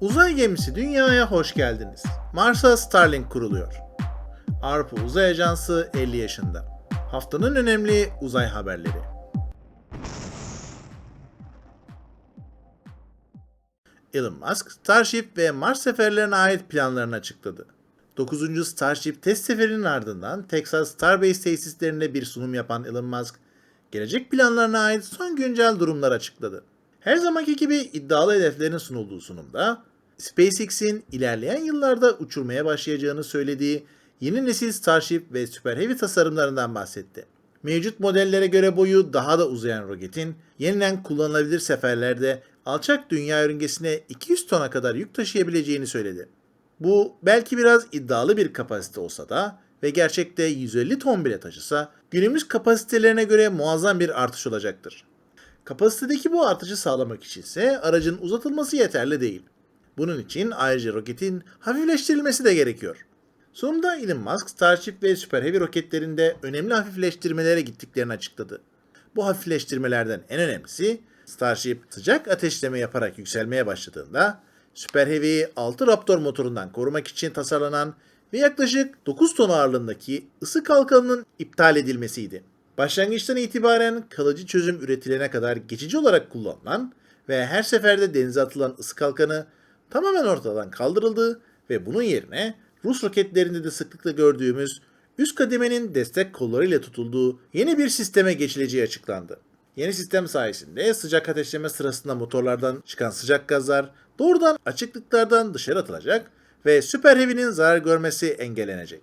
Uzay gemisi dünyaya hoş geldiniz. Mars'a Starlink kuruluyor. Avrupa Uzay Ajansı 50 yaşında. Haftanın önemli uzay haberleri. Elon Musk, Starship ve Mars seferlerine ait planlarını açıkladı. 9. Starship test seferinin ardından Texas Starbase tesislerinde bir sunum yapan Elon Musk, gelecek planlarına ait son güncel durumlar açıkladı. Her zamanki gibi iddialı hedeflerin sunulduğu sunumda, SpaceX'in ilerleyen yıllarda uçurmaya başlayacağını söylediği yeni nesil Starship ve Super Heavy tasarımlarından bahsetti. Mevcut modellere göre boyu daha da uzayan roketin yeniden kullanılabilir seferlerde alçak dünya yörüngesine 200 tona kadar yük taşıyabileceğini söyledi. Bu belki biraz iddialı bir kapasite olsa da ve gerçekte 150 ton bile taşısa günümüz kapasitelerine göre muazzam bir artış olacaktır. Kapasitedeki bu artışı sağlamak için ise aracın uzatılması yeterli değil. Bunun için ayrıca roketin hafifleştirilmesi de gerekiyor. Sunumda Elon Musk, Starship ve Super Heavy roketlerinde önemli hafifleştirmelere gittiklerini açıkladı. Bu hafifleştirmelerden en önemlisi Starship sıcak ateşleme yaparak yükselmeye başladığında Super Heavy 6 Raptor motorundan korumak için tasarlanan ve yaklaşık 9 ton ağırlığındaki ısı kalkanının iptal edilmesiydi. Başlangıçtan itibaren kalıcı çözüm üretilene kadar geçici olarak kullanılan ve her seferde denize atılan ısı kalkanı tamamen ortadan kaldırıldı ve bunun yerine Rus roketlerinde de sıklıkla gördüğümüz üst kademenin destek kollarıyla tutulduğu yeni bir sisteme geçileceği açıklandı. Yeni sistem sayesinde sıcak ateşleme sırasında motorlardan çıkan sıcak gazlar doğrudan açıklıklardan dışarı atılacak ve Super Heavy'nin zarar görmesi engellenecek.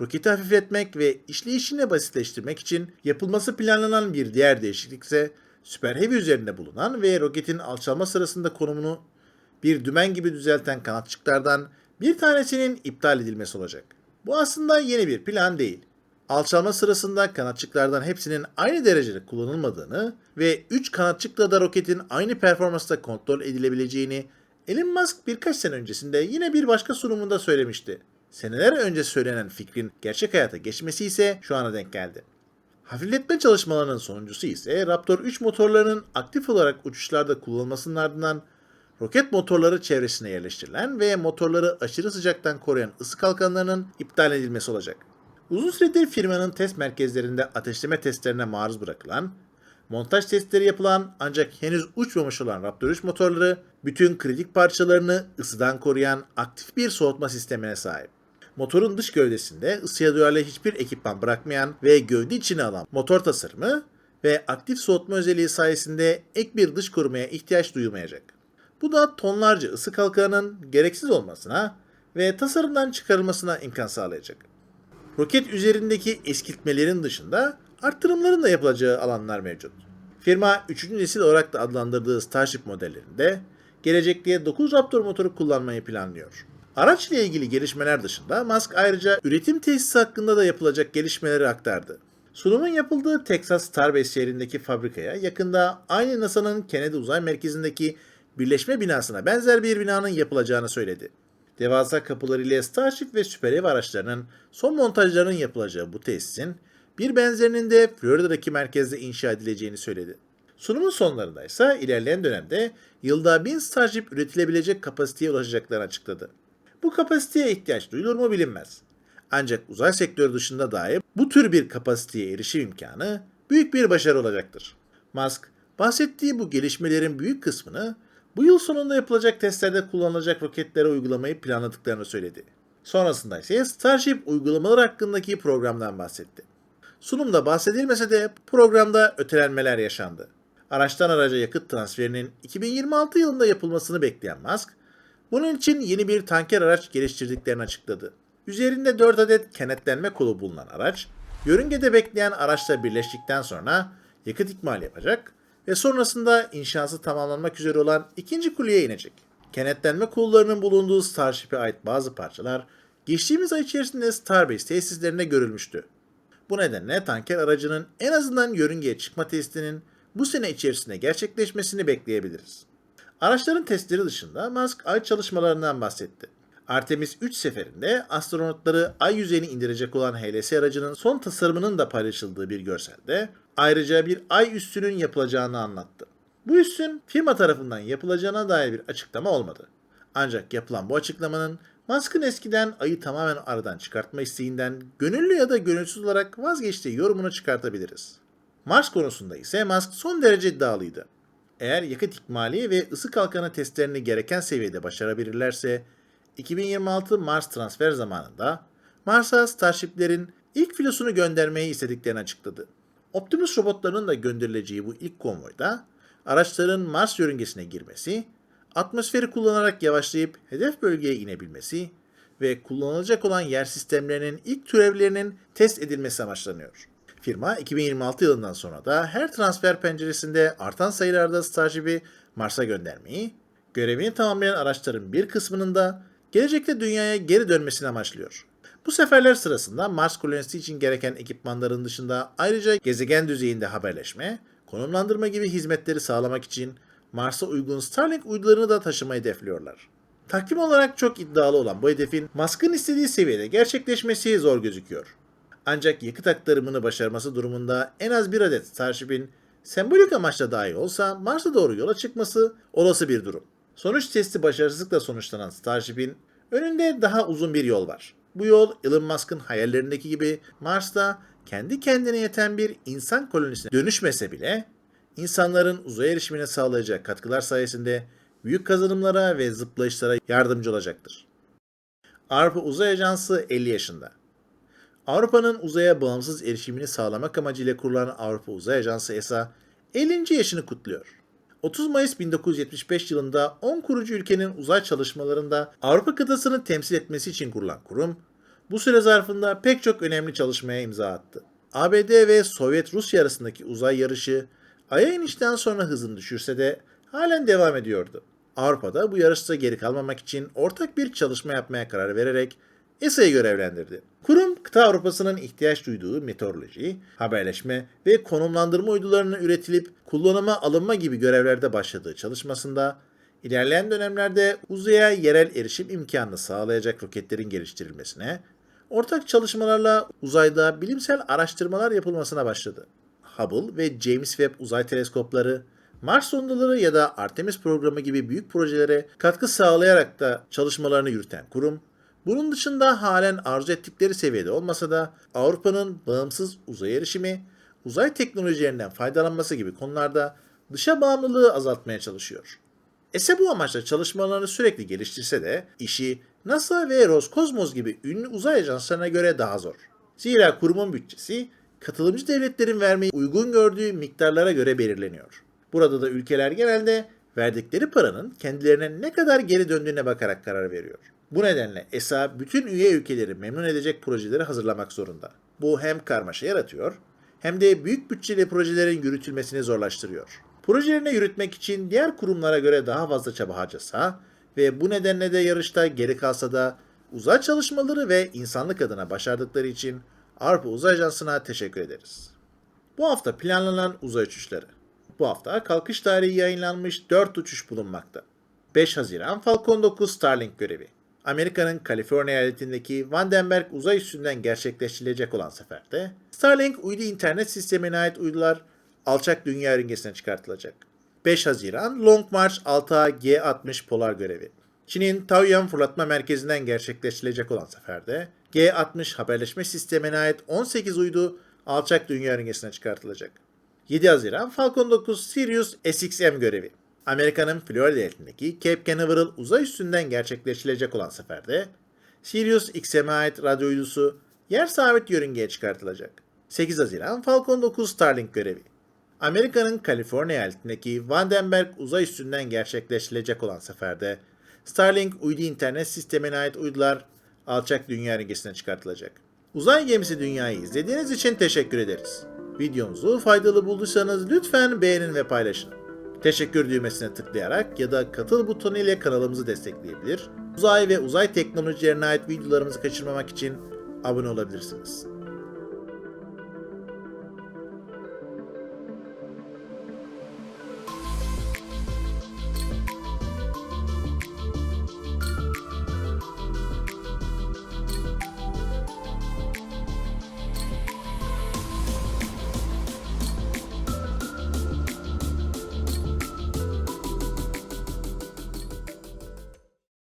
Roketi hafifletmek ve işleyişini basitleştirmek için yapılması planlanan bir diğer değişiklik ise Super Heavy üzerinde bulunan ve roketin alçalma sırasında konumunu bir dümen gibi düzelten kanatçıklardan bir tanesinin iptal edilmesi olacak. Bu aslında yeni bir plan değil. Alçalma sırasında kanatçıklardan hepsinin aynı derecede kullanılmadığını ve 3 kanatçıkla da roketin aynı performansta kontrol edilebileceğini Elon Musk birkaç sene öncesinde yine bir başka sunumunda söylemişti. Seneler önce söylenen fikrin gerçek hayata geçmesi ise şu ana denk geldi. Hafifletme çalışmalarının sonuncusu ise Raptor 3 motorlarının aktif olarak uçuşlarda kullanılmasının ardından roket motorları çevresine yerleştirilen ve motorları aşırı sıcaktan koruyan ısı kalkanlarının iptal edilmesi olacak. Uzun süredir firmanın test merkezlerinde ateşleme testlerine maruz bırakılan, montaj testleri yapılan ancak henüz uçmamış olan Raptor 3 motorları bütün kritik parçalarını ısıdan koruyan aktif bir soğutma sistemine sahip. Motorun dış gövdesinde ısıya duyarlı hiçbir ekipman bırakmayan ve gövde içine alan motor tasarımı ve aktif soğutma özelliği sayesinde ek bir dış korumaya ihtiyaç duyulmayacak. Bu da tonlarca ısı kalkanının gereksiz olmasına ve tasarımdan çıkarılmasına imkan sağlayacak. Roket üzerindeki eskiltmelerin dışında arttırımların da yapılacağı alanlar mevcut. Firma 3. nesil olarak da adlandırdığı Starship modellerinde gelecekte 9 Raptor motoru kullanmayı planlıyor. Araçla ilgili gelişmeler dışında Musk ayrıca üretim tesisi hakkında da yapılacak gelişmeleri aktardı. Sunumun yapıldığı Texas Starbase şehrindeki fabrikaya yakında aynı NASA'nın Kennedy Uzay Merkezi'ndeki birleşme binasına benzer bir binanın yapılacağını söyledi. Devasa kapılarıyla Starship ve Super Ev araçlarının son montajlarının yapılacağı bu tesisin bir benzerinin de Florida'daki merkezde inşa edileceğini söyledi. Sunumun sonlarında ise ilerleyen dönemde yılda 1000 Starship üretilebilecek kapasiteye ulaşacaklarını açıkladı. Bu kapasiteye ihtiyaç duyulur mu bilinmez. Ancak uzay sektörü dışında dahi bu tür bir kapasiteye erişim imkanı büyük bir başarı olacaktır. Musk, bahsettiği bu gelişmelerin büyük kısmını bu yıl sonunda yapılacak testlerde kullanılacak roketlere uygulamayı planladıklarını söyledi. Sonrasında ise Starship uygulamalar hakkındaki programdan bahsetti. Sunumda bahsedilmese de programda ötelenmeler yaşandı. Araçtan araca yakıt transferinin 2026 yılında yapılmasını bekleyen Musk, bunun için yeni bir tanker araç geliştirdiklerini açıkladı. Üzerinde 4 adet kenetlenme kolu bulunan araç, yörüngede bekleyen araçla birleştikten sonra yakıt ikmali yapacak ve sonrasında inşası tamamlanmak üzere olan ikinci kuleye inecek. Kenetlenme kollarının bulunduğu Starship'e ait bazı parçalar geçtiğimiz ay içerisinde Starbase tesislerinde görülmüştü. Bu nedenle tanker aracının en azından yörüngeye çıkma testinin bu sene içerisinde gerçekleşmesini bekleyebiliriz. Araçların testleri dışında Musk ay çalışmalarından bahsetti. Artemis 3 seferinde astronotları ay yüzeyine indirecek olan HLS aracının son tasarımının da paylaşıldığı bir görselde ayrıca bir ay üssünün yapılacağını anlattı. Bu üssün firma tarafından yapılacağına dair bir açıklama olmadı. Ancak yapılan bu açıklamanın Musk'ın eskiden ayı tamamen aradan çıkartma isteğinden gönüllü ya da gönülsüz olarak vazgeçtiği yorumunu çıkartabiliriz. Mars konusunda ise Musk son derece iddialıydı. Eğer yakıt ikmali ve ısı kalkanı testlerini gereken seviyede başarabilirlerse 2026 Mars transfer zamanında Mars'a Starship'lerin ilk filosunu göndermeyi istediklerini açıkladı. Optimus robotlarının da gönderileceği bu ilk konvoyda araçların Mars yörüngesine girmesi, atmosferi kullanarak yavaşlayıp hedef bölgeye inebilmesi ve kullanılacak olan yer sistemlerinin ilk türevlerinin test edilmesi amaçlanıyor. Firma 2026 yılından sonra da her transfer penceresinde artan sayılarda Starship'i Mars'a göndermeyi, görevini tamamlayan araçların bir kısmının da gelecekte dünyaya geri dönmesini amaçlıyor. Bu seferler sırasında Mars kolonisi için gereken ekipmanların dışında ayrıca gezegen düzeyinde haberleşme, konumlandırma gibi hizmetleri sağlamak için Mars'a uygun Starlink uydularını da taşımayı hedefliyorlar. Takvim olarak çok iddialı olan bu hedefin Musk'ın istediği seviyede gerçekleşmesi zor gözüküyor. Ancak yakıt aktarımını başarması durumunda en az bir adet Starship'in sembolik amaçla dahi olsa Mars'a doğru yola çıkması olası bir durum. Sonuç testi başarısızlıkla sonuçlanan Starship'in önünde daha uzun bir yol var. Bu yol Elon Musk'ın hayallerindeki gibi Mars'ta kendi kendine yeten bir insan kolonisine dönüşmese bile insanların uzaya erişimine sağlayacak katkılar sayesinde büyük kazanımlara ve zıplayışlara yardımcı olacaktır. Avrupa Uzay Ajansı 50 yaşında. Avrupa'nın uzaya bağımsız erişimini sağlamak amacıyla kurulan Avrupa Uzay Ajansı ESA 50. yaşını kutluyor. 30 Mayıs 1975 yılında 10 kurucu ülkenin uzay çalışmalarında Avrupa kıtasını temsil etmesi için kurulan kurum, bu süre zarfında pek çok önemli çalışmaya imza attı. ABD ve Sovyet Rusya arasındaki uzay yarışı Ay'a inişten sonra hızını düşürse de halen devam ediyordu. Avrupa'da bu yarışta geri kalmamak için ortak bir çalışma yapmaya karar vererek ESA'yı görevlendirdi. Kurum, kıta Avrupa'sının ihtiyaç duyduğu meteoroloji, haberleşme ve konumlandırma uydularının üretilip kullanıma alınma gibi görevlerde başladığı çalışmasında, ilerleyen dönemlerde uzaya yerel erişim imkanını sağlayacak roketlerin geliştirilmesine, ortak çalışmalarla uzayda bilimsel araştırmalar yapılmasına başladı. Hubble ve James Webb uzay teleskopları, Mars sondaları ya da Artemis programı gibi büyük projelere katkı sağlayarak da çalışmalarını yürüten kurum, bunun dışında halen arzu ettikleri seviyede olmasa da Avrupa'nın bağımsız uzay erişimi, uzay teknolojilerinden faydalanması gibi konularda dışa bağımlılığı azaltmaya çalışıyor. ESA bu amaçla çalışmalarını sürekli geliştirse de işi NASA ve Roskosmos gibi ünlü uzay ajanslarına göre daha zor. Zira kurumun bütçesi katılımcı devletlerin vermeyi uygun gördüğü miktarlara göre belirleniyor. Burada da ülkeler genelde verdikleri paranın kendilerine ne kadar geri döndüğüne bakarak karar veriyor. Bu nedenle ESA bütün üye ülkeleri memnun edecek projeleri hazırlamak zorunda. Bu hem karmaşa yaratıyor hem de büyük bütçeli projelerin yürütülmesini zorlaştırıyor. Projelerini yürütmek için diğer kurumlara göre daha fazla çaba harcasa ve bu nedenle de yarışta geri kalsa da uzay çalışmaları ve insanlık adına başardıkları için Avrupa Uzay Ajansı'na teşekkür ederiz. Bu hafta planlanan uzay uçuşları. Bu hafta kalkış tarihi yayınlanmış 4 uçuş bulunmakta. 5 Haziran Falcon 9 Starlink görevi. Amerika'nın Kaliforniya eyaletindeki Vandenberg uzay üssünden gerçekleştirilecek olan seferde Starlink uydu internet sistemine ait uydular alçak dünya yörüngesine çıkartılacak. 5 Haziran Long March 6A G60 polar görevi. Çin'in Taoyuan fırlatma merkezinden gerçekleştirilecek olan seferde G60 haberleşme sistemine ait 18 uydu alçak dünya yörüngesine çıkartılacak. 7 Haziran Falcon 9 Sirius SXM görevi. Amerika'nın Florida eyaletindeki Cape Canaveral uzay üstünden gerçekleştirilecek olan seferde Sirius XM'e ait radyo uydusu yer sabit yörüngeye çıkartılacak. 8 Haziran Falcon 9 Starlink görevi. Amerika'nın Kaliforniya eyaletindeki Vandenberg uzay üstünden gerçekleştirilecek olan seferde Starlink uydu internet sistemine ait uydular alçak dünya yörüngesine çıkartılacak. Uzay gemisi dünyayı izlediğiniz için teşekkür ederiz. Videomuzu faydalı bulduysanız lütfen beğenin ve paylaşın. Teşekkür düğmesine tıklayarak ya da katıl butonu ile kanalımızı destekleyebilir. Uzay ve uzay teknolojilerine ait videolarımızı kaçırmamak için abone olabilirsiniz.